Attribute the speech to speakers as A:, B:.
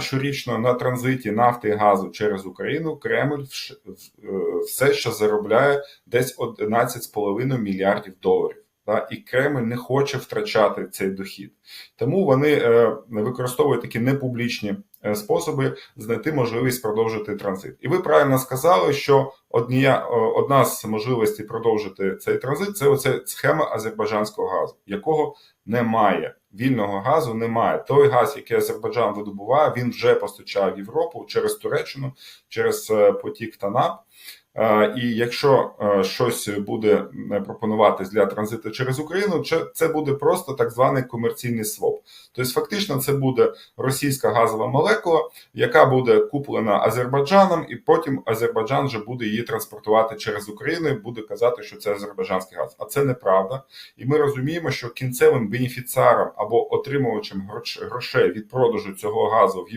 A: Щорічно на транзиті нафти і газу через Україну Кремль е, все ще заробляє десь 11,5 мільярдів доларів. Та, і Кремль не хоче втрачати цей дохід. Тому вони е, використовують такі непублічні е, способи знайти можливість продовжити транзит. І ви правильно сказали, що одня, е, одна з можливостей продовжити цей транзит це оця схема азербайджанського газу, якого немає. Вільного газу немає. Той газ, який Азербайджан видобуває, він вже постачав в Європу через Туреччину, через е, потік ТАНАП. Е, І якщо е, щось буде е, пропонуватись для транзиту через Україну, це- буде просто так званий комерційний своп. Тобто, фактично, це буде російська газова молекула, яка буде куплена Азербайджаном, і потім Азербайджан вже буде її транспортувати через Україну і буде казати, що це азербайджанський газ. А це неправда. І ми розуміємо, що кінцевим бенефіціаром або отримувачем грош- грошей від продажу цього газу в Європі